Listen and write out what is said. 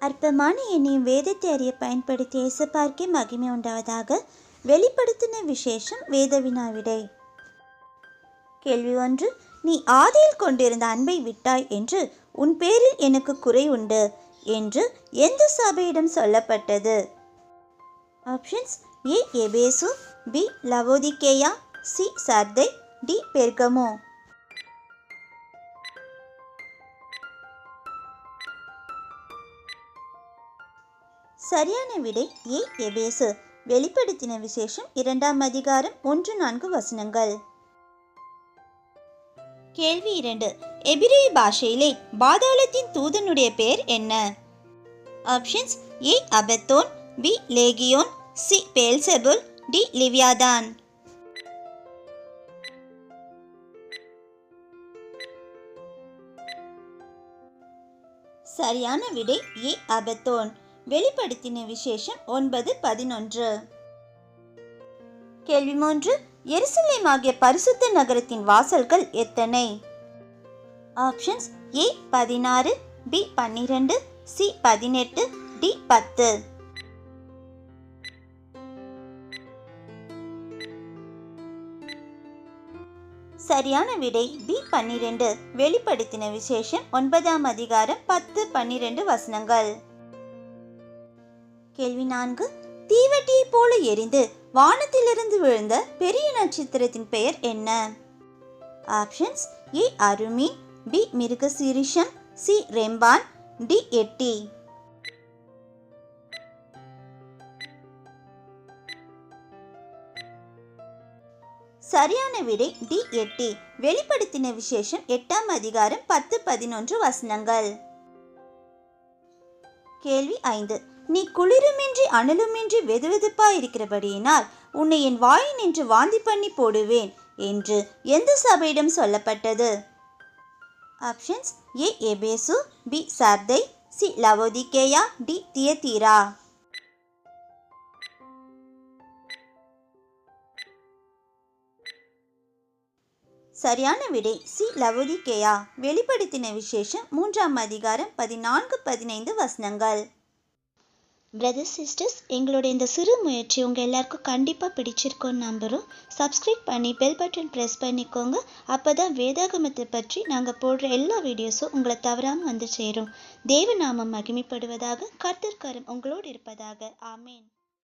அற்பமான என்னையும் வேதத்தை அறிய பயன்படுத்தி இயேசுப்பார்க்கே மகிமை உண்டாவதாக வெளிப்படுத்தின விசேஷம் வேத வினாவிடை. கேள்வி ஒன்று நீ ஆதியில் கொண்டிருந்த அன்பை விட்டாய் என்று உன் பேரில் எனக்கு குறை உண்டு என்று எந்த சபையிடம் சொல்லப்பட்டது? ஆப்ஷன்ஸ் ஏ எபேசு பி லவோதிகேயா சி சர்தை டி பெர்கமோ. சரியான விடை ஏ எபேசு. வெளிப்படுத்தின விசேஷம் இரண்டாம் அதிகாரம் ஒன்று நான்கு வசனங்கள். கேள்வி இரண்டு. எபிரே பாஷையிலே பாதாளத்தின் தூதனுடைய பெயர் என்ன? ஆப்ஷன்ஸ் ஏ அபத்தோன் பி லேகியோன் சி பேல்செபுல் டி லிவியாதான். சரியான விடை ஏ அபத்தோன். வெளிப்படுத்தின விசேஷம் ஒன்பது பதினொன்று. கேள்வி மூன்று. எருசலேம் ஆகிய பரிசுத்த நகரத்தின் வாசல்கள் எத்தனை? ஆப்ஷன்ஸ் ஏ பதினாறு பி பன்னிரெண்டு சி பதினெட்டு டி பத்து. சரியான விடை பி பன்னிரெண்டு. வெளிப்படுத்தின விசேஷம் ஒன்பதாம் அதிகாரம் பத்து பன்னிரெண்டு வசனங்கள். கேள்வி நான்கு. தீவட்டியைப் போல எரிந்து வானத்திலிருந்து விழுந்த பெரிய நட்சத்திரத்தின் பெயர் என்ன? Options A. அருமி பி மிருகசீரிஷம் சி ரெம்பான் டி எட்டி. சரியான விடை டி எட்டி. வெளிப்படுத்தின விசேஷம் எட்டாம் அதிகாரம் பத்து பதினொன்று வசனங்கள். கேள்வி ஐந்து. நீ குளிருமின்றி அனலுமின்றி வெதுவெதுப்பா இருக்கிறபடியினால் உன்னை என் வாய் நின்று வாந்தி பண்ணி போடுவேன் என்று எந்த சபையிடம் சொல்லப்பட்டது? ஆப்ஷன்ஸ் ஏ எபேசு பி சார்தை சி லவோதிகேயா டி தியதீரா சரியான விடை சி. லவோதிகேயா. வெளிப்படுத்தின விசேஷம் மூன்றாம் அதிகாரம் பதினான்கு பதினைந்து வசனங்கள். பிரதர்ஸ் சிஸ்டர்ஸ் எங்களோட இந்த சிறு முயற்சி உங்கள் எல்லாருக்கும் கண்டிப்பாக பிடிச்சிருக்கோன்னு நம்புகிறோம் சப்ஸ்கிரைப் பண்ணி பெல் பட்டன் ப்ரெஸ் பண்ணிக்கோங்க. அப்போ தான் வேதாகமத்தை பற்றி நாங்கள் போடுற எல்லா வீடியோஸும் உங்களை தவறாமல் வந்து சேரும். தேவநாமம் மகிமைப்படுவதாக கர்த்தர்கரம் உங்களோடு இருப்பதாக. ஆமேன்.